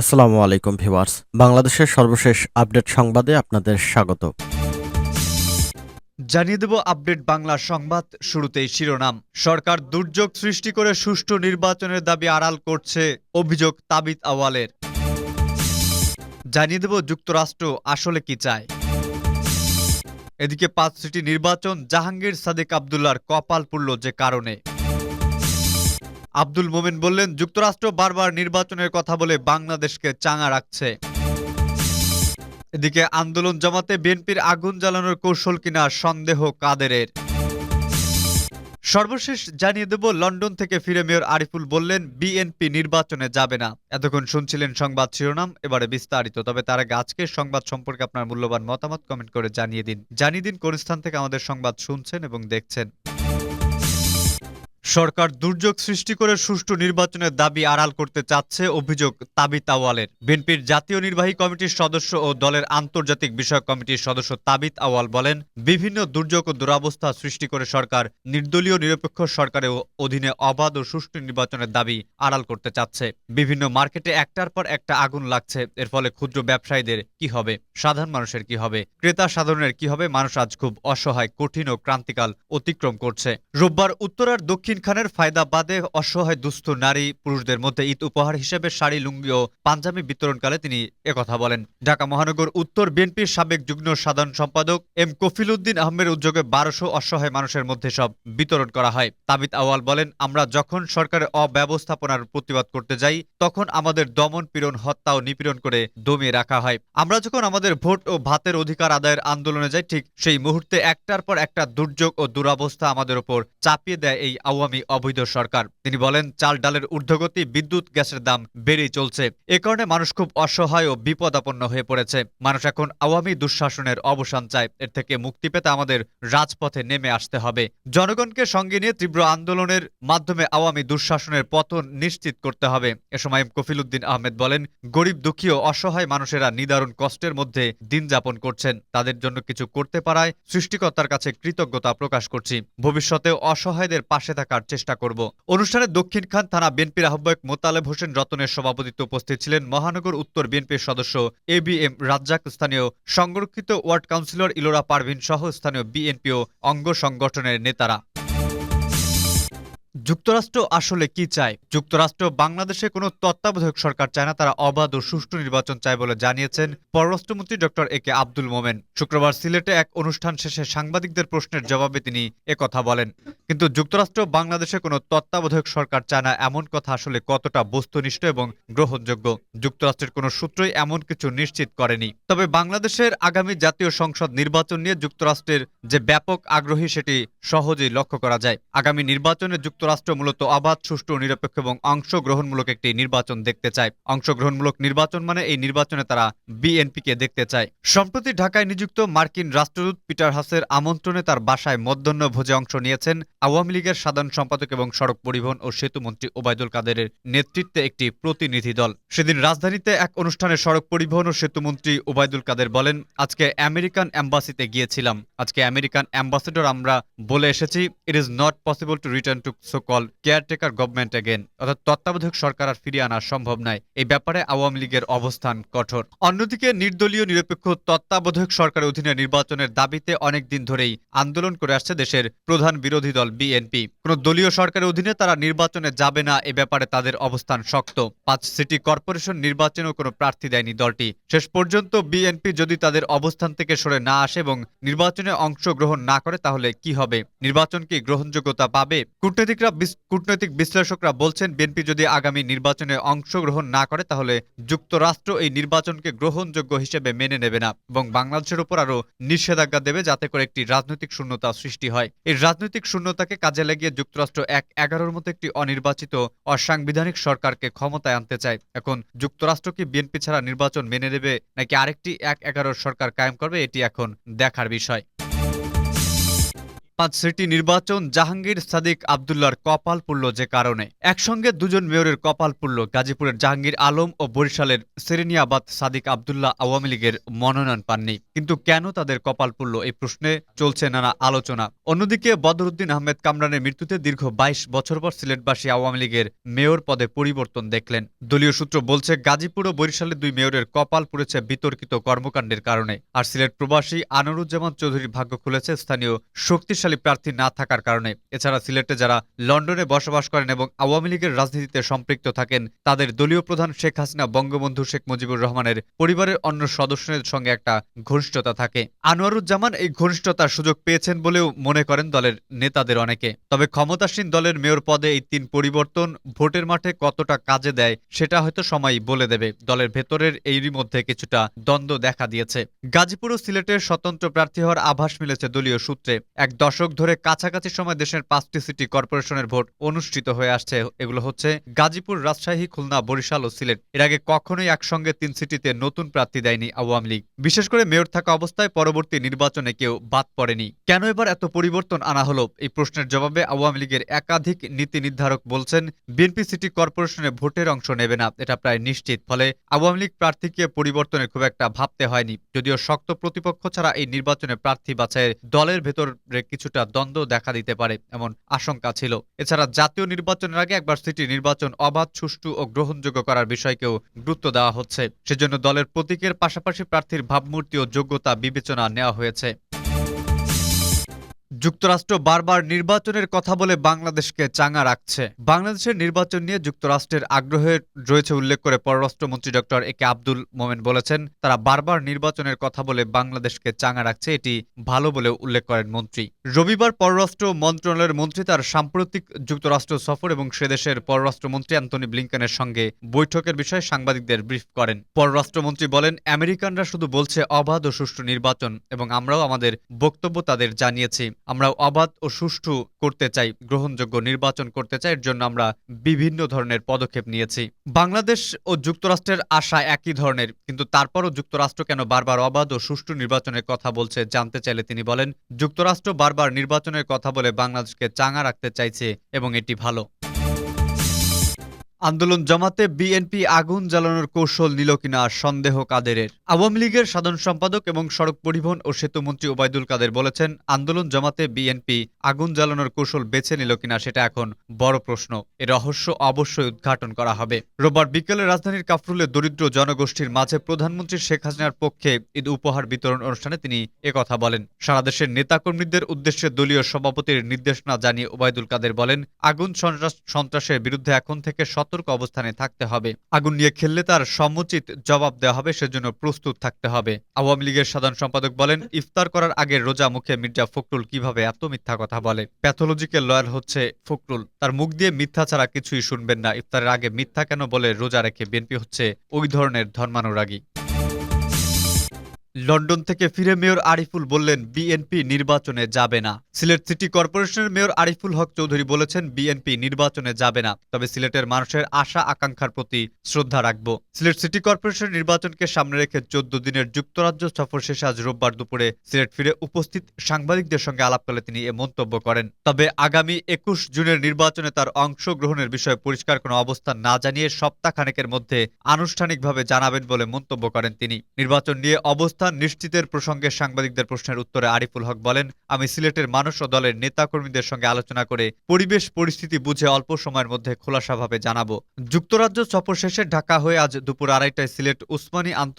আসসালামু আলাইকুম ভিউয়ার্স। বাংলাদেশের সর্বশেষ আপডেট সংবাদে আপনাদের স্বাগত। জানিয়ে দেব আপডেট বাংলা সংবাদ, শুরুতেই শিরোনাম। সরকার দুর্যোগ সৃষ্টি করে সুষ্ঠু নির্বাচনের দাবি আড়াল করছে অভিযোগ তাবিত আওয়ালের। জানিয়ে দেব যুক্তরাষ্ট্র আসলে কি চায়। এদিকে পাঁচ সিটি নির্বাচন, জাহাঙ্গীর সাদেক আবদুল্লার কপাল পুড়ল যে কারণে। আব্দুল মোমেন বললেন, যুক্তরাষ্ট্র বারবার নির্বাচনের কথা বলে বাংলাদেশকে চাঙা রাখছে। এদিকে আন্দোলন জমাতে বিএনপির আগুন জ্বালানোর কৌশল কিনা সন্দেহ কাদেরের। সর্বশেষ জানিয়ে দেব, লন্ডন থেকে ফিরে মেয়র আরিফুল বললেন, বিএনপি নির্বাচনে যাবে না। এতক্ষণ শুনছিলেন সংবাদ শিরোনাম, এবারে বিস্তারিত, তবে তার আজকের সংবাদ সম্পর্কে আপনার মূল্যবান মতামত কমেন্ট করে জানিয়ে দিন। জানিয়ে দিন কোন স্থান থেকে আমাদের সংবাদ শুনছেন এবং দেখছেন। সরকার দুর্যোগ সৃষ্টি করে সুষ্ঠু নির্বাচনের দাবি আড়াল করতে চাচ্ছে অভিযোগ তাবিত আওয়ালের বিএনপির জাতীয় নির্বাহী কমিটির সদস্য ও দলের আন্তর্জাতিক বিষয়ক কমিটির সদস্য তাবিত আওয়াল বলেন, বিভিন্ন দুর্যোগ ও দুরাবস্থা সৃষ্টি করে সরকার নির্দলীয় নিরপেক্ষ সরকারের অধীনে অবাধ ও সুষ্ঠু নির্বাচনের দাবি আড়াল করতে চাচ্ছে। বিভিন্ন মার্কেটে একটার পর একটা আগুন লাগছে, এর ফলে ক্ষুদ্র ব্যবসায়ীদের কি হবে, সাধারণ মানুষের কি হবে, ক্রেতা সাধারণের কি হবে, মানুষ আজ খুব অসহায়, কঠিন ও ক্রান্তিকাল অতিক্রম করছে। রোববার উত্তরার দক্ষিণ খানের ফায়দাবাদে অসহায় দুস্থ নারী পুরুষদের মধ্যে ঈদ উপহার হিসেবে শাড়ি, লুঙ্গি ও পাঞ্জাবি বিতরণকালে তিনি একথা বলেন। ঢাকা মহানগর উত্তর বিএনপির সাবেক যুগ্ম সাধারণ সম্পাদক এম কফিল উদ্দিন আহমের উদ্যোগে বারোশো অসহায় মানুষের মধ্যে সব বিতরণ করা হয়। তাবিত আওয়াল বলেন, আমরা যখন সরকারের অব্যবস্থাপনার প্রতিবাদ করতে যাই, তখন আমাদের দমন পীড়ন, হত্যা ও নিপীড়ন করে দমিয়ে রাখা হয়। আমরা যখন আমাদের ভোট ও ভাতের অধিকার আদায়ের আন্দোলনে যাই, ঠিক সেই মুহূর্তে একটার পর একটা দুর্যোগ ও দুরাবস্থা আমাদের উপর চাপিয়ে দেয় এই আওয়ামী অবৈধ সরকার। তিনি বলেন, চাল ডালের ঊর্ধ্বগতি বিদ্যুৎ গ্যাসের দাম বেড়েই চলছে। এ কারণে মানুষ খুব অসহায় ও বিপদাপন্ন হয়ে পড়েছে। মানুষ এখন আওয়ামী দুঃশাসনের অবসান চায়। এর থেকে মুক্তি পেতে আমাদের রাজপথে নেমে আসতে হবে। জনগণকে সঙ্গে নিয়ে তীব্র আন্দোলনের মাধ্যমে আওয়ামী দুঃশাসনের পতন নিশ্চিত করতে হবে। এ সময় কফিল উদ্দিন আহমেদ বলেন, গরিব, দুঃখী ও অসহায় মানুষেরা নিদারুণ কষ্টের মধ্যে দিন যাপন করছেন। তাদের জন্য কিছু করতে পারায় সৃষ্টিকর্তার কাছে কৃতজ্ঞতা প্রকাশ করছি। ভবিষ্যতেও অসহায়দের পাশে থাকার চেষ্টা করব। অনুষ্ঠানে দক্ষিণ খান থানা বিএনপির আহ্বায়ক মোতালেব হোসেন রতনের সভাপতিত্বে উপস্থিত ছিলেন মহানগর উত্তর বিএনপির সদস্য এ বি এম রাজ্জাক, স্থানীয় সংরক্ষিত ওয়ার্ড কাউন্সিলর ইলোরা পারভিন সহ স্থানীয় বিএনপি ও অঙ্গ সংগঠনের নেতারা। যুক্তরাষ্ট্র আসলে কি চায়? যুক্তরাষ্ট্র, বাংলাদেশে কোনো তত্ত্বাবধায়ক সরকার চায় না, তারা অবাধ ও সুষ্ঠু নির্বাচন চায় বলে জানিয়েছেন পররাষ্ট্রমন্ত্রী ডক্টর এ কে আব্দুল মোমেন। শুক্রবার সিলেটে এক অনুষ্ঠান শেষে সাংবাদিকদের প্রশ্নের জবাবে তিনি একথা বলেন, কিন্তু যুক্তরাষ্ট্র, বাংলাদেশে কোনো তত্ত্বাবধায়ক সরকার চায় না, এমন কথা আসলে কতটা বস্তুনিষ্ঠ এবং গ্রহণযোগ্য? যুক্তরাষ্ট্রের কোনো সূত্রই এমন কিছু নিশ্চিত করেনি। তবে বাংলাদেশের আগামী জাতীয় সংসদ নির্বাচন নিয়ে যুক্তরাষ্ট্রের যে ব্যাপক আগ্রহী, সেটি সহজেই লক্ষ্য করা যায়। আগামী নির্বাচনে যুক্তরাষ্ট্র মূলত অবাধ সুষ্ঠু, নিরপেক্ষ এবং অংশগ্রহণমূলক একটি নির্বাচন দেখতে চায়। অংশগ্রহণমূলক নির্বাচন মানে এই নির্বাচনে তারা বিএনপিকে দেখতে চায়। সম্প্রতি ঢাকায় নিযুক্ত মার্কিন রাষ্ট্রদূত পিটার হাসের আমন্ত্রণে তার বাসায় মধ্যাহ্ন ভোজে অংশ নিয়েছেন আওয়ামী লীগের সাধারণ সম্পাদক এবং সড়ক পরিবহন ও সেতু মন্ত্রী ওবায়দুল কাদেরের নেতৃত্বে একটি প্রতিনিধি দল। সেদিন রাজধানীতে এক অনুষ্ঠানে সড়ক পরিবহন ও সেতু মন্ত্রী ওবায়দুল কাদের বলেন, আজকে আমেরিকান অ্যাম্বাসিতে গিয়েছিলাম। আজকে আমেরিকান অ্যাম্বাসেডর আমরা বলে এসেছি it is not possible to return to so call caretaker government again অর্থাৎ তত্ত্বাবধায়ক সরকার আর ফিরিয়ে আনা সম্ভব নয় এই ব্যাপারে আওয়ামী লীগের অবস্থান কঠোর। অন্যদিকে নির্দলীয় নিরপেক্ষ তত্ত্বাবধায়ক সরকারের অধীনে নির্বাচনের দাবিতে অনেক দিন ধরেই আন্দোলন করে আসছে দেশের প্রধান বিরোধী দল বিএনপি। কোন দলীয় সরকারের অধীনে তারা নির্বাচনে যাবে না, এ ব্যাপারে তাদের অবস্থান শক্ত। পাঁচ সিটি কর্পোরেশন নির্বাচনেও কোনো প্রার্থী দেয়নি দলটি। শেষ পর্যন্ত বিএনপি যদি তাদের অবস্থান থেকে সরে না আসে এবং নির্বাচনে অংশগ্রহণ না করে, তাহলে কি হবে? নির্বাচন কি গ্রহণযোগ্যতা পাবে? কূটনৈতিকরা কূটনৈতিক বিশ্লেষকরা বলছেন, বিএনপি যদি আগামী নির্বাচনে অংশগ্রহণ না করে, তাহলে যুক্তরাষ্ট্র এই নির্বাচনকে গ্রহণযোগ্য হিসেবে মেনে নেবে না এবং বাংলাদেশের উপর আরও নিষেধাজ্ঞা দেবে, যাতে করে একটি রাজনৈতিক শূন্যতা সৃষ্টি হয়। এই রাজনৈতিক শূন্যতাকে কাজে লাগিয়ে যুক্তরাষ্ট্র এক এগারোর মতো একটি অনির্বাচিত, অসাংবিধানিক সরকারকে ক্ষমতায় আনতে চায়। এখন যুক্তরাষ্ট্র কি বিএনপি ছাড়া নির্বাচন মেনে নেবে, নাকি আরেকটি এক এগারোর সরকার কায়েম করবে, এটি এখন দেখার বিষয়। পাঁচ সিটি নির্বাচন, জাহাঙ্গীর সাদিক আবদুল্লার কপাল পুড়ল যে কারণে। একসঙ্গে দুজন মেয়রের কপাল পুড়ল গাজীপুরের জাহাঙ্গীর আলম ও বরিশালের সেরেনিয়াবাদ সাদিক আবদুল্লাহ আওয়ামী লীগের মনোনয়ন পাননি। কিন্তু কেন তাদের কপাল পুড়ল এই প্রশ্নে চলছে নানা আলোচনা। অন্যদিকে বদরুদ্দিন আহমেদ কামরানের মৃত্যুতে দীর্ঘ বাইশ বছর পর সিলেটবাসী আওয়ামী লীগের মেয়র পদে পরিবর্তন দেখলেন। দলীয় সূত্র বলছে, গাজীপুর ও বরিশালের দুই মেয়রের কপাল পুড়েছে বিতর্কিত কর্মকাণ্ডের কারণে। আর সিলেট প্রবাসী আনোরুজ্জামান চৌধুরীর ভাগ্য খুলেছে স্থানীয় শক্তিশালী প্রার্থী না থাকার কারণে। এছাড়া সিলেটে যারা লন্ডনে বসবাস করেন এবং আওয়ামী লীগের রাজনীতিতে সম্পৃক্ত থাকেন, তাদের দলীয় প্রধান শেখ হাসিনা, বঙ্গবন্ধু শেখ মুজিবুর রহমানের পরিবারের অন্য সদস্যদের সঙ্গে একটা ঘনিষ্ঠতা থাকে। আনোয়ারুজ্জামান এই ঘনিষ্ঠতার সুযোগ পেয়েছেন বলেও মনে করেন দলের নেতাদের অনেকে। তবে ক্ষমতাসীন দলের মেয়র পদে এই তিন পরিবর্তন ভোটের মাঠে কতটা কাজে দেয়, সেটা হয়তো সময়ই বলে দেবে। দলের ভেতরের এরই মধ্যে কিছুটা দ্বন্দ্ব দেখা দিয়েছে। গাজীপুর ও সিলেটের স্বতন্ত্র প্রার্থী হওয়ার আভাস মিলেছে দলীয় সূত্রে। এক দশক ধরে কাছাকাছি সময় দেশের পাঁচটি সিটি কর্পোরেশনের ভোট অনুষ্ঠিত হয়ে আসছে। এগুলো হচ্ছে গাজীপুর, রাজশাহী, খুলনা, বরিশাল ও সিলেট। এর আগে কখনোই একসঙ্গে তিন সিটিতে নতুন প্রার্থী দেয়নি আওয়ামী লীগ। বিশেষ করে মেয়র থাকা অবস্থায় পরবর্তী নির্বাচনে কেউ বাদ পড়েনি। কেন এবার এত পরিবর্তন আনা হলো? এই প্রশ্নের জবাবে আওয়ামী লীগের একাধিক নীতি নির্ধারক বলছেন, বিএনপি সিটি কর্পোরেশনে ভোটের অংশ নেবে না। এটা প্রায় নিশ্চিত। ফলে আওয়ামী লীগ প্রার্থীকে পরিবর্তনের খুব একটা ভাবতে হয়নি। যদিও শক্ত প্রতিপক্ষ ছাড়া এই নির্বাচনে প্রার্থী বাছাইয়ের দলের ভেতরে কিছুটা দ্বন্দ্ব দেখা দিতে পারে, এমন আশঙ্কা ছিল। এছাড়া জাতীয় নির্বাচনের আগে একবার সিটি নির্বাচন অবাধ, সুষ্ঠু ও গ্রহণযোগ্য করার বিষয়কেও গুরুত্ব দেওয়া হচ্ছে। সেজন্য দলের প্রতীকের পাশাপাশি প্রার্থীর ভাবমূর্তি ও যোগ্যতা বিবেচনা নেওয়া হয়েছে। যুক্তরাষ্ট্র বারবার নির্বাচনের কথা বলে বাংলাদেশকে চাঙা রাখছে। বাংলাদেশের নির্বাচন নিয়ে যুক্তরাষ্ট্রের আগ্রহের রয়েছে উল্লেখ করে পররাষ্ট্রমন্ত্রী ডক্টর এ কে আব্দুল মোমেন বলেছেন, তারা বারবার নির্বাচনের কথা বলে বাংলাদেশকে চাঙা রাখছে, এটি ভালো বলেও উল্লেখ করেন মন্ত্রী। রবিবার পররাষ্ট্র মন্ত্রণালয়ের মন্ত্রী তার সাম্প্রতিক যুক্তরাষ্ট্র সফর এবং সেদেশের পররাষ্ট্রমন্ত্রী অ্যান্টনি ব্লিংকেনের সঙ্গে বৈঠকের বিষয়ে সাংবাদিকদের ব্রিফ করেন। পররাষ্ট্রমন্ত্রী বলেন, আমেরিকানরা শুধু বলছে অবাধ ও সুষ্ঠু নির্বাচন এবং আমরাও আমাদের বক্তব্য তাদের জানিয়েছি। আমরা অবাধ ও সুষ্ঠু করতে চাই, গ্রহণযোগ্য নির্বাচন করতে চাই, এর জন্য আমরা বিভিন্ন ধরনের পদক্ষেপ নিয়েছি। বাংলাদেশ ও যুক্তরাষ্ট্রের আশা একই ধরনের, কিন্তু তারপরও যুক্তরাষ্ট্র কেন বারবার অবাধ ও সুষ্ঠু নির্বাচনের কথা বলছে জানতে চাইলে তিনি বলেন, যুক্তরাষ্ট্র বারবার নির্বাচনের কথা বলে বাংলাদেশকে চাঙা রাখতে চাইছে এবং এটি ভালো। আন্দোলন জমাতে বিএনপি আগুন জ্বালানোর কৌশল নিল কিনা সন্দেহ কাদেরের। আওয়ামী লীগের সাধারণ সম্পাদক এবং সড়ক পরিবহন ও সেতুমন্ত্রী ওবায়দুল কাদের বলেছেন, আন্দোলন জমাতে বিএনপি আগুন জ্বালানোর কৌশল বেছে নিল কিনা সেটা এখন বড় প্রশ্ন। এ রহস্য অবশ্যই উদ্ঘাটন করা হবে। রোববার বিকেলে রাজধানীর কাফরুলে দরিদ্র জনগোষ্ঠীর মাঝে প্রধানমন্ত্রী শেখ হাসিনার পক্ষে ঈদ উপহার বিতরণ অনুষ্ঠানে তিনি একথা বলেন। সারা দেশের নেতাকর্মীদের উদ্দেশ্যে দলীয় সভাপতির নির্দেশনা জানিয়ে ওবায়দুল কাদের বলেন, আগুন সন্ত্রাস- সন্ত্রাসের বিরুদ্ধে এখন থেকে সতর্ক অবস্থানে থাকতে হবে। আগুন নিয়ে খেললে তার সমুচিত জবাব দেওয়া হবে, সেজন্য প্রস্তুত থাকতে হবে। আওয়ামী লীগের সাধারণ সম্পাদক বলেন, ইফতার করার আগে রোজা মুখে মির্জা ফখরুল কীভাবে এত মিথ্যা কথা বলে? প্যাথোলজিক্যাল লয়ার হচ্ছে ফখরুল। তার মুখ দিয়ে মিথ্যা ছাড়া কিছুই শুনবেন না। ইফতারের আগে মিথ্যা কেন বলে? রোজা রেখে বিএনপি হচ্ছে ওই ধরনের ধর্মানুরাগী। লন্ডন থেকে ফিরে মেয়র আরিফুল বললেন, বিএনপি নির্বাচনে যাবে না। সিলেট সিটি কর্পোরেশনের মেয়র আরিফুল হক চৌধুরী বলেছেন, বিএনপি নির্বাচনে যাবে না। তবে সিলেটের মানুষের আশা, আকাঙ্ক্ষার প্রতি শ্রদ্ধা রাখব। সিলেট সিটি কর্পোরেশন নির্বাচনকে সামনে রেখে চোদ্দ দিনের যুক্তরাজ্য সফর শেষে আজ রোববার দুপুরে সিলেট ফিরে উপস্থিত সাংবাদিকদের সঙ্গে আলাপকালে তিনি এ মন্তব্য করেন। তবে আগামী একুশ জুনের নির্বাচনে তার অংশগ্রহণের বিষয়ে পরিষ্কার কোনো অবস্থান না জানিয়ে সপ্তাহখানেকের মধ্যে আনুষ্ঠানিকভাবে জানাবেন বলে মন্তব্য করেন তিনি। নির্বাচন নিয়ে অবস্থান নিশ্চিতের প্রসঙ্গে সাংবাদিকদের প্রশ্নের উত্তরে আরিফুল হক বলেন, আমি সিলেটের মানুষ ও দলের নেতাকর্মীদের সঙ্গে আলোচনা করে পরিবেশ পরিস্থিতি বুঝে অল্প সময়ের মধ্যে খোলাসাভাবে জানাব। যুক্তরাজ্য সফর শেষে ঢাকা হয়ে আজ দুপুর আড়াইটায় সিলেট উসমানী